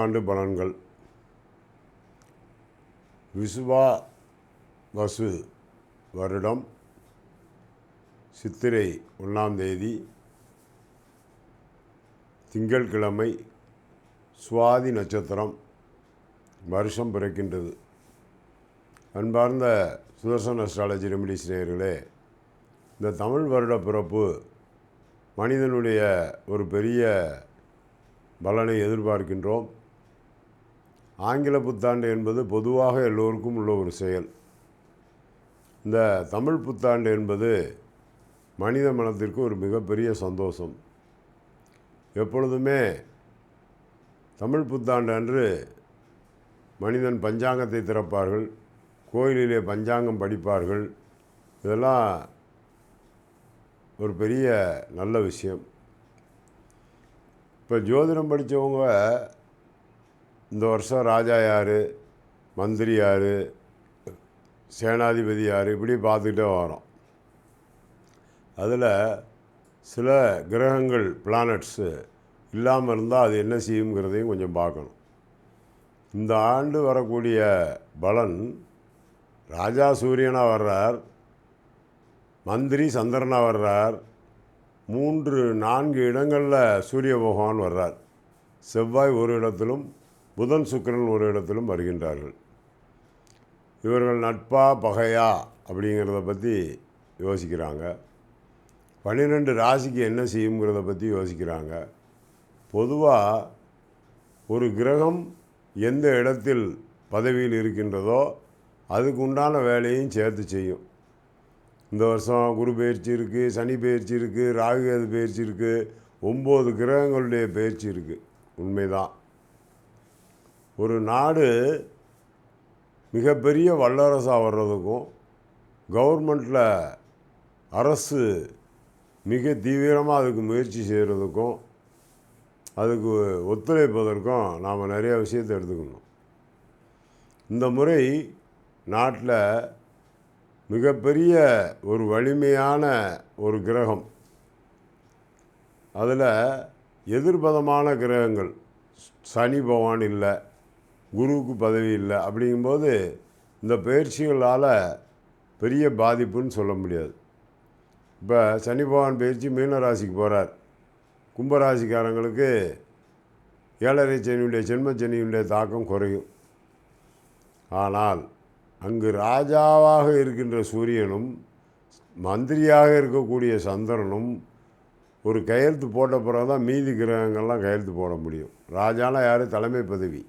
புத்தாண்டு பலன்கள். விசுவா வசு வருடம் சித்திரை ஒன்றாம் தேதி திங்கட்கிழமை சுவாதி நட்சத்திரம் வருஷம் பிறக்கின்றது. அன்பார்ந்த சுதர்சன் அஸ்ட்ராலஜி ரெமிடிஸ் நேயர்களே இந்த தமிழ் வருட பிறப்பு மனிதனுடைய ஒரு பெரிய பலனை எதிர்பார்க்கின்றோம். ஆங்கில புத்தாண்டு என்பது பொதுவாக எல்லோருக்கும் உள்ள ஒரு செயல். இந்த தமிழ் புத்தாண்டு என்பது மனித மனத்திற்கு ஒரு மிகப்பெரிய சந்தோஷம். எப்பொழுதுமே தமிழ் புத்தாண்டு அன்று மனிதன் பஞ்சாங்கத்தை திறப்பார்கள் கோயிலிலே பஞ்சாங்கம் படிப்பார்கள். இதெல்லாம் ஒரு பெரிய நல்ல விஷயம். இப்போ ஜோதிடம் படித்தவங்க இந்த வருஷம் ராஜா யார்? மந்திரி யார்? சேனாதிபதி யார்? இப்படி பார்த்துக்கிட்டே வரோம். அதில் சில கிரகங்கள் பிளானட்ஸு இல்லாமல் இருந்தால் அது என்ன செய்யுங்கிறதையும் கொஞ்சம் பார்க்கணும். இந்த ஆண்டு வரக்கூடிய பலன் ராஜா சூரியனாக வர்றார் மந்திரி சந்திரனாக வர்றார் மூன்று நான்கு இடங்களில் சூரிய பகவான் வர்றார். செவ்வாய் ஒரு இடத்திலும் புதன் சுக்கரன் ஒரு இடத்திலும் வருகின்றார்கள். இவர்கள் நட்பா பகையா அப்படிங்கிறத பற்றி யோசிக்கிறாங்க. பன்னிரெண்டு ராசிக்கு என்ன செய்யுங்கிறத பற்றி யோசிக்கிறாங்க. பொதுவாக ஒரு கிரகம் எந்த இடத்தில் பதவியில் இருக்கின்றதோ அதுக்கு உண்டான வேலையும் சேர்த்து செய்யும். இந்த வருஷம் குரு பயிற்சி இருக்குது சனி பயிற்சி இருக்குது ராகுகேது பயிற்சி இருக்குது ஒம்பது கிரகங்களுடைய பயிற்சி இருக்குது உண்மைதான். ஒரு நாடு மிகப்பெரிய வல்லரசாக வர்றதுக்கும் கவர்மெண்ட்டில் அரசு மிக தீவிரமாக அதுக்கு முயற்சி செய்கிறதுக்கும் அதுக்கு ஒத்துழைப்பதற்கும் நாம் நிறைய விஷயத்தை எடுத்துக்கணும். இந்த முறை நாட்டில் மிகப்பெரிய ஒரு வலிமையான ஒரு கிரகம். அதில் எதிர்பதமான கிரகங்கள் சனி பகவான் இல்லை குருவுக்கு பதவி இல்லை அப்படிங்கும்போது இந்த பயிற்சிகளால் பெரிய பாதிப்புன்னு சொல்ல முடியாது. இப்போ சனி பகவான் பயிற்சி மீனராசிக்கு போகிறார் கும்பராசிக்காரங்களுக்கு ஏழரை சனியுடைய ஜென்ம சனியுடைய தாக்கம் குறையும். ஆனால் அங்கு ராஜாவாக இருக்கின்ற சூரியனும் மந்திரியாக இருக்கக்கூடிய சந்திரனும் ஒரு கையெழுத்து போட்ட பிறகு தான் மீதி கிரகங்கள்லாம் கையெழுத்து போட முடியும். ராஜாலாம் யார்? தலைமை பதவி.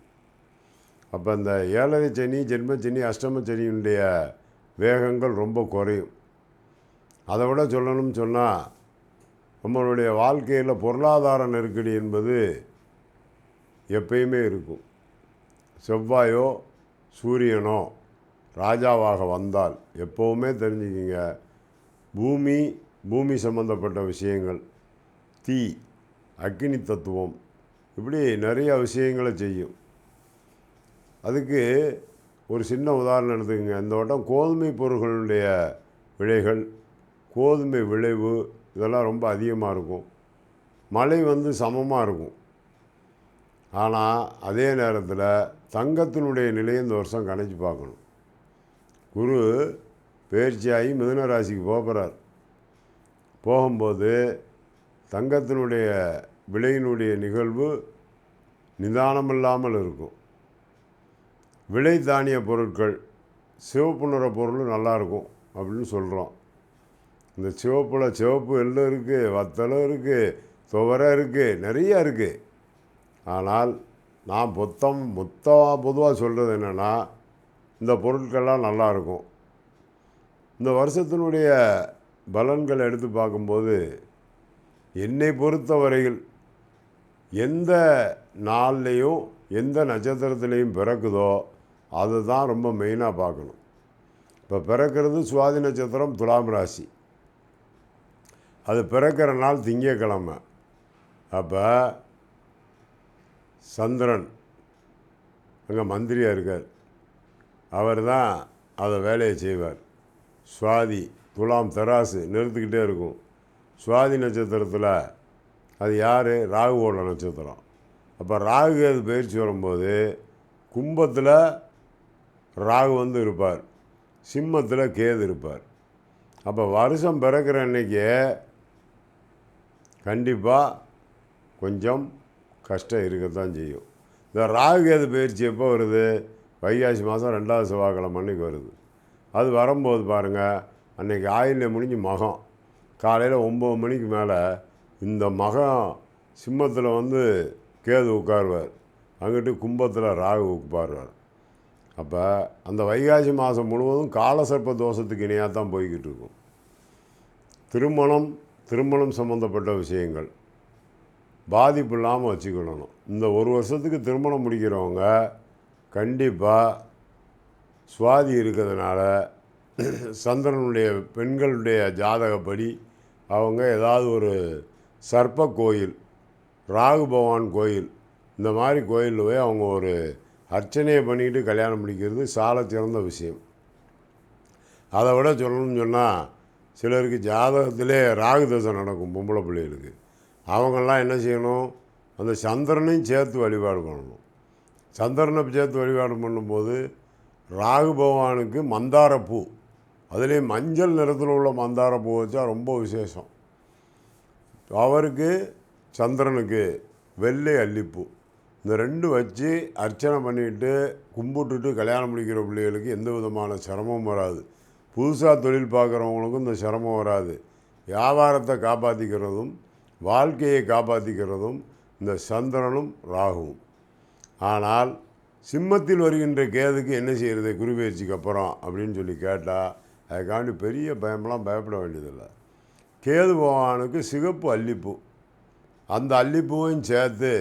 அப்போ இந்த ஏழரை சனி ஜென்ம சனி அஷ்டம சனியினுடைய வேகங்கள் ரொம்ப குறையும். அதை விட சொல்லணும்னு சொன்னால் நம்மளுடைய வாழ்க்கையில் பொருளாதார நெருக்கடி என்பது எப்பயுமே இருக்கும். செவ்வாயோ சூரியனோ ராஜாவாக வந்தால் எப்போவுமே தெரிஞ்சுக்கிங்க பூமி பூமி சம்பந்தப்பட்ட விஷயங்கள் தீ அக்னி தத்துவம் இப்படி நிறைய விஷயங்களை செய்யும். அதுக்கு ஒரு சின்ன உதாரணம் எடுத்துக்கோங்க. இந்த வட்டம் கோதுமை பொருள்களுடைய விலைகள் கோதுமை விளைவு இதெல்லாம் ரொம்ப அதிகமாக இருக்கும். மழை வந்து சமமாக இருக்கும். ஆனால் அதே நேரத்தில் தங்கத்தினுடைய நிலையை இந்த வருஷம் கணிச்சு பார்க்கணும். குரு பயிற்சியாகி மிதுன ராசிக்கு போகிறார் போகும்போது தங்கத்தினுடைய விலையினுடைய நிகழ்வு நிதானமில்லாமல் இருக்கும். விலை தானிய பொருட்கள் சிவப்பு நிற பொருள் நல்லாயிருக்கும் அப்படின்னு சொல்கிறோம் இந்த சிவப்பில் சிவப்பு எள்ளு இருக்குது வத்தலும் இருக்குது துவரை இருக்குது நிறைய இருக்குது ஆனால் நான் மொத்தம் மொத்தமாக பொதுவாக சொல்கிறது என்னென்னா இந்த பொருட்கள்லாம் நல்லாயிருக்கும் இந்த வருஷத்தினுடைய பலன்களை எடுத்து பார்க்கும்போது என்னை பொறுத்தவரையில் எந்த நாள்லேயும் எந்த நட்சத்திரத்துலேயும் பிறக்குதோ அதுதான் ரொம்ப மெயினாக பார்க்கணும். இப்போ பிறக்கிறது சுவாதி நட்சத்திரம் துலாம் ராசி. அது பிறக்கிற நாள் திங்கக்கிழமை. அப்போ சந்திரன் அங்கே மந்திரியாக இருக்கார். அவர் தான் அதை வேலையை செய்வார். சுவாதி துலாம் தராசு நிறுத்துக்கிட்டே இருக்கும். சுவாதி நட்சத்திரத்தில் அது யார்? ராகுவோட நட்சத்திரம். அப்போ ராகு அது பயிற்சி வரும்போது கும்பத்தில் ராகு வந்து இருப்பார். சிம்மத்தில் கேது இருப்பார். அப்போ வருஷம் பிறக்கிற அன்னைக்கு கண்டிப்பாக கொஞ்சம் கஷ்டம் இருக்கத்தான் செய்யும். இந்த ராகு கேது பயிற்சி எப்போ வருது? வைகாசி மாதம் ரெண்டாவது செவ்வாய்க்கிழமை அன்றைக்கி வருது. அது வரும்போது பாருங்கள் அன்றைக்கி ஆயில்யம் முடிஞ்சு மகம். காலையில் ஒம்பது மணிக்கு மேலே இந்த மகம் சிம்மத்தில் வந்து கேது உட்காருவார். அங்கிட்டு கும்பத்தில் ராகு உட்காருவார். அப்போ அந்த வைகாசி மாதம் முழுவதும் காலசர்ப்ப தோஷத்துக்கு இணையாக தான் போய்கிட்டு இருக்கும். திருமணம் திருமணம் சம்மந்தப்பட்ட விஷயங்கள் பாதிப்பு இல்லாமல் வச்சுக்கிடணும் இந்த ஒரு வருஷத்துக்கு திருமணம் முடிக்கிறவங்க கண்டிப்பாக சுவாதி இருக்கிறதுனால சந்திரனுடைய பெண்களுடைய ஜாதகப்படி அவங்க ஏதாவது ஒரு சர்ப்ப கோயில் ராகு பகவான் கோயில் இந்த மாதிரி கோயிலில் போய் அவங்க ஒரு அர்ச்சனையை பண்ணிக்கிட்டு கல்யாணம் முடிக்கிறது சால சிறந்த விஷயம். அதை விட சொல்லணும்னு சொன்னால் சிலருக்கு ஜாதகத்திலே ராகு தசை நடக்கும் பொம்பளை பிள்ளைகளுக்கு. அவங்கெல்லாம் என்ன செய்யணும்? அந்த சந்திரனையும் சேர்த்து வழிபாடு பண்ணணும். சந்திரனை சேர்த்து வழிபாடு பண்ணும்போது ராகு பகவானுக்கு மந்தாரப்பூ அதுலேயும் மஞ்சள் நிறத்தில் உள்ள மந்தாரப்பூ வச்சா ரொம்ப விசேஷம். அவருக்கு சந்திரனுக்கு வெள்ளை அல்லிப்பூ. இந்த ரெண்டு வச்சு அர்ச்சனை பண்ணிட்டு கும்பிட்டுட்டு கல்யாணம் முடிக்கிற பிள்ளைகளுக்கு எந்த விதமான சிரமமும் வராது. புதுசாக தொழில் பார்க்குறவங்களுக்கும் இந்த சிரமம் வராது. வியாபாரத்தை காப்பாற்றிக்கிறதும் வாழ்க்கையை காப்பாற்றிக்கிறதும் இந்த சந்திரனும் ராகுவும். ஆனால் சிம்மத்தில் வருகின்ற கேதுக்கு என்ன செய்கிறது குருபெயர்ச்சிக்கு அப்புறம் அப்படின்னு சொல்லி கேட்டால் அதுக்காண்டி பெரிய பயம்லாம் பயப்பட வேண்டியதில்லை. கேது பகவானுக்கு சிகப்பு அல்லிப்பூ. அந்த அல்லிப்பூவையும் சேர்த்து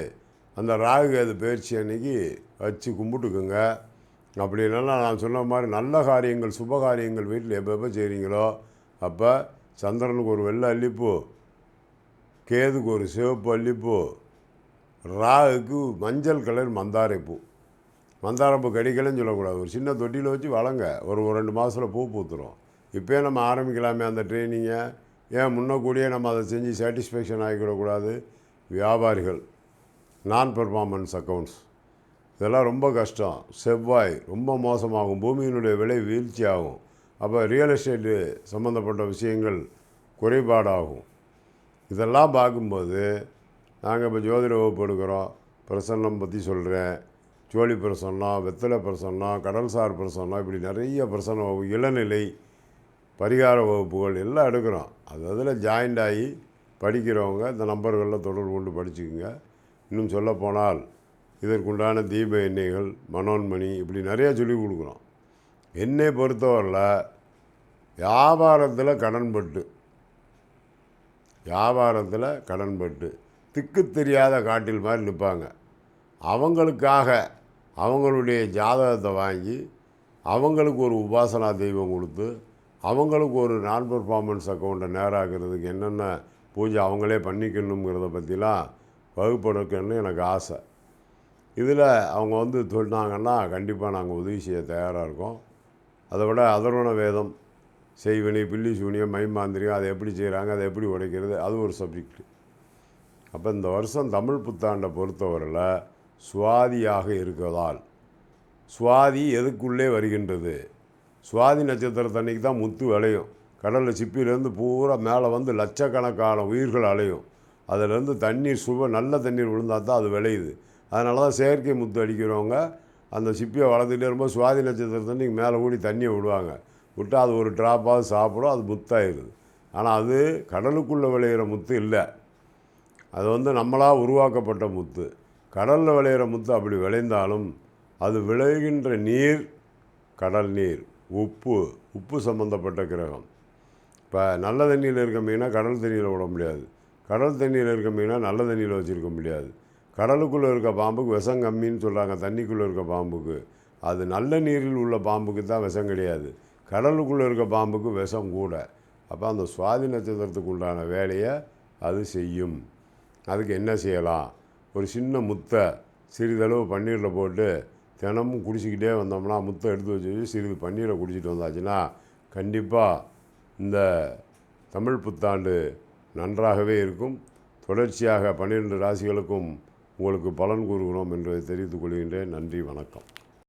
அந்த ராகு கேது பயிற்சி அன்னைக்கு வச்சு கும்பிட்டுக்குங்க. அப்படி இல்லைன்னா நான் சொன்ன மாதிரி நல்ல காரியங்கள் சுப காரியங்கள் வீட்டில் எப்போ எப்போ செய்கிறீங்களோ அப்போ சந்திரனுக்கு ஒரு வெள்ளை அல்லிப்பூ கேதுக்கு ஒரு சிவப்பு அல்லிப்பூ ராகுக்கு மஞ்சள் கலர் மந்தாரைப்பூ மந்தாரப்பூ கடிக்கலன்னு சொல்லக்கூடாது. ஒரு சின்ன தொட்டியில் வச்சு வளங்க. ஒரு ஒரு ரெண்டு மாதத்தில் பூ பூத்துரும். இப்போயே நம்ம ஆரம்பிக்கலாமே அந்த ட்ரைனிங்கை. ஏன் முன்னக்கூடியே நம்ம அதை செஞ்சு சாட்டிஸ்ஃபேக்ஷன் ஆகிக்கிடக்கூடாது? வியாபாரிகள். நான் பெர்ஃபார்மன்ஸ் அக்கௌண்ட்ஸ் இதெல்லாம் ரொம்ப கஷ்டம். செவ்வாய் ரொம்ப மோசமாகும். பூமியினுடைய விலை வீழ்ச்சி ஆகும் அப்போ ரியல் எஸ்டேட்டு சம்மந்தப்பட்ட விஷயங்கள் குறைபாடாகும். இதெல்லாம் பார்க்கும்போது நாங்கள் இப்போ ஜோதிட வகுப்பு எடுக்கிறோம். பிரசன்னம் பற்றி சொல்கிறேன் ஜோலி பிரசன்னம் வெத்தலை பிரசன்னம் கடல்சார் பிரசன்னம் இப்படி நிறைய பிரசன்ன வகுப்பு இளநிலை பரிகார வகுப்புகள் எல்லாம் எடுக்கிறோம். அது அதில் ஜாயிண்ட் ஆகி படிக்கிறவங்க இந்த நம்பர்களில் தொடர்பு கொண்டு படிச்சுக்குங்க. இன்னும் சொல்லப்போனால் இதற்குண்டான தீப எண்ணெய்கள் மனோன்மணி இப்படி நிறையா சொல்லிக் கொடுக்குறோம் என்னை பொறுத்தவரையில் வியாபாரத்தில் கடன்பட்டு வியாபாரத்தில் கடன்பட்டு திக்கு தெரியாத காட்டில் மாதிரி நிற்பாங்க. அவங்களுக்காக அவங்களுடைய ஜாதகத்தை வாங்கி அவங்களுக்கு ஒரு உபாசனா தெய்வம் கொடுத்து அவங்களுக்கு ஒரு நான் பர்ஃபார்மன்ஸ் அக்கௌண்ட்டை நேராகிறதுக்கு என்னென்ன பூஜை அவங்களே பண்ணிக்கணுங்கிறத பற்றிலாம் வகுப்பெடுக்கணும்னு எனக்கு ஆசை. இதில் அவங்க வந்து சொன்னாங்கன்னா கண்டிப்பாக நாங்கள் உதவி செய்ய தயாராக இருக்கோம். அதை விட அதர்வண வேதம் செய்வினை பில்லி சூனியம் மைமாந்திரியம் அதை எப்படி செய்கிறாங்க அதை எப்படி உடைக்கிறது அது ஒரு சப்ஜெக்ட் அப்போ இந்த வருஷம் தமிழ் புத்தாண்டை பொறுத்தவரையில் சுவாதியாக இருக்கிறதால் சுவாதி எதுக்குள்ளே வருகின்றது? சுவாதி நட்சத்திரத்தன்னைக்கு தான் முத்து விளையும் கடலில் சிப்பிலேருந்து பூரா மேலே வந்து லட்சக்கணக்கான உயிர்கள் அலையும். அதிலேருந்து தண்ணீர் சுவ நல்ல தண்ணீர் விழுந்தால் தான் அது விளையுது. அதனால தான் செயற்கை முத்து அடிக்கிறவங்க அந்த சிப்பியை வளர்த்துட்டே இருக்கும்போது சுவாதி நட்சத்திரத்தன்னைக்கு மேலே கூடி தண்ணியை விடுவாங்க. விட்டால் அது ஒரு ட்ராப்பாக சாப்பிடும் அது முத்தாயிருது ஆனால் அது கடலுக்குள்ளே விளையிற முத்து இல்லை. அது வந்து நம்மளாக உருவாக்கப்பட்ட முத்து. கடலில் விளையிற முத்து அப்படி விளைந்தாலும் அது விளைகின்ற நீர் கடல் நீர் உப்பு உப்பு சம்மந்தப்பட்ட கிரகம். இப்போ நல்ல தண்ணியில் இருக்க மீனை கடல் தண்ணியில் விட முடியாது. கடல் தண்ணியில் இருக்க மீனை நல்ல தண்ணியில் வச்சுருக்க முடியாது. கடலுக்குள்ளே இருக்க பாம்புக்கு விஷம் கம்மின்னு சொல்கிறாங்க தண்ணிக்குள்ளே இருக்க பாம்புக்கு. அது நல்ல நீரில் உள்ள பாம்புக்கு தான் விஷம் கிடையாது. கடலுக்குள்ளே இருக்க பாம்புக்கு விஷம் கூட. அப்போ அந்த சுவாதி நட்சத்திரத்துக்கு உண்டான வேலையை அது செய்யும். அதுக்கு என்ன செய்யலாம்? ஒரு சின்ன முத்தை சிறிதளவு பன்னீரில் போட்டு தினமும் குடிச்சிக்கிட்டே வந்தோம்னா முத்தை எடுத்து வச்சு வச்சு சிறிது பன்னீரை குடிச்சிட்டு வந்தாச்சுன்னா கண்டிப்பாக இந்த தமிழ் புத்தாண்டு நன்றாகவே இருக்கும். தொடர்ச்சியாக பன்னிரெண்டு ராசிகளுக்கும் உங்களுக்கு பலன் கூறுகிறோம் என்று தெரிவித்துக் கொள்கின்றேன். நன்றி வணக்கம்.